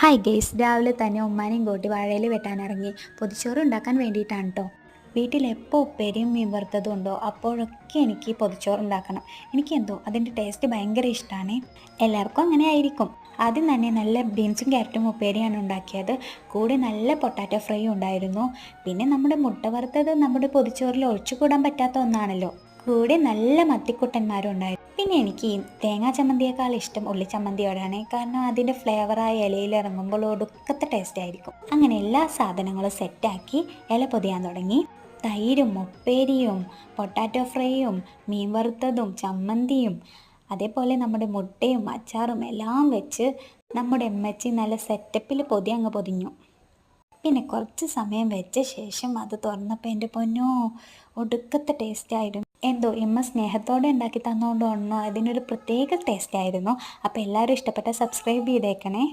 Hi guys രാവിലെ തന്നെ ഉമ്മാനെയും കൂട്ടി വാഴയിൽ വെട്ടാനിറങ്ങി പൊതിച്ചോറ് ഉണ്ടാക്കാൻ വേണ്ടിയിട്ടാണ് കേട്ടോ വീട്ടിൽ എപ്പോൾ ഉപ്പേരിയും മീൻ വറുത്തതും ഉണ്ടോ അപ്പോഴൊക്കെ എനിക്ക് പൊതിച്ചോറ് ഉണ്ടാക്കണം. എനിക്കെന്തോ അതിന്റെ ടേസ്റ്റ് ഭയങ്കര ഇഷ്ടമാണ് എല്ലാവർക്കും അങ്ങനെ ആയിരിക്കും. ആദ്യം തന്നെ നല്ല ബീൻസും ക്യാരറ്റും ഉപ്പേരിയാണ് ഉണ്ടാക്കിയത്. കൂടെ നല്ല പൊട്ടാറ്റോ ഫ്രൈ ഉണ്ടായിരുന്നു. പിന്നെ നമ്മുടെ മുട്ട വറുത്തത് നമ്മുടെ പൊതിച്ചോറിൽ ഒഴിച്ചുകൂടാൻ പറ്റാത്ത ഒന്നാണല്ലോ. കൂടെ നല്ല മത്തിക്കുട്ടന്മാരും ഉണ്ടായിരുന്നു പിന്നെ എനിക്ക് തേങ്ങാ ചമ്മന്തിയേക്കാൾ ഇഷ്ടം ഉള്ളി ചമ്മന്തിയോടാണ് കാരണം അതിന്റെ ഫ്ലേവറായ ഇലയിൽ ഇറങ്ങുമ്പോൾ ഒടുക്കത്തെ ടേസ്റ്റ് ആയിരിക്കും. അങ്ങനെ എല്ലാ സാധനങ്ങളും സെറ്റാക്കി ഇല പൊതിയാൻ തുടങ്ങി. തൈരും ഉപ്പേരിയും പൊട്ടാറ്റോ ഫ്രൈയും മീൻ വറുത്തതും ചമ്മന്തിയും അതേപോലെ നമ്മുടെ മുട്ടയും അച്ചാറും എല്ലാം വെച്ച് നമ്മുടെ എമ്മച്ചി നല്ല സെറ്റപ്പിൽ പൊതി അങ്ങ് പൊതിഞ്ഞു. പിന്നെ കുറച്ച് സമയം വെച്ച ശേഷം അത് തുറന്നപ്പോൾ എന്റെ പൊന്നോ ഒടുക്കത്തെ ടേസ്റ്റ് ആയിരുന്നു. എന്തോ എമ്മ സ്നേഹത്തോടെ ഉണ്ടാക്കി തന്നുകൊണ്ടോ അതിനൊരു പ്രത്യേക ടേസ്റ്റ് ആയിരുന്നു. അപ്പോൾ എല്ലാവരും ഇഷ്ടപ്പെട്ട സബ്സ്ക്രൈബ് ചെയ്തേക്കണേ.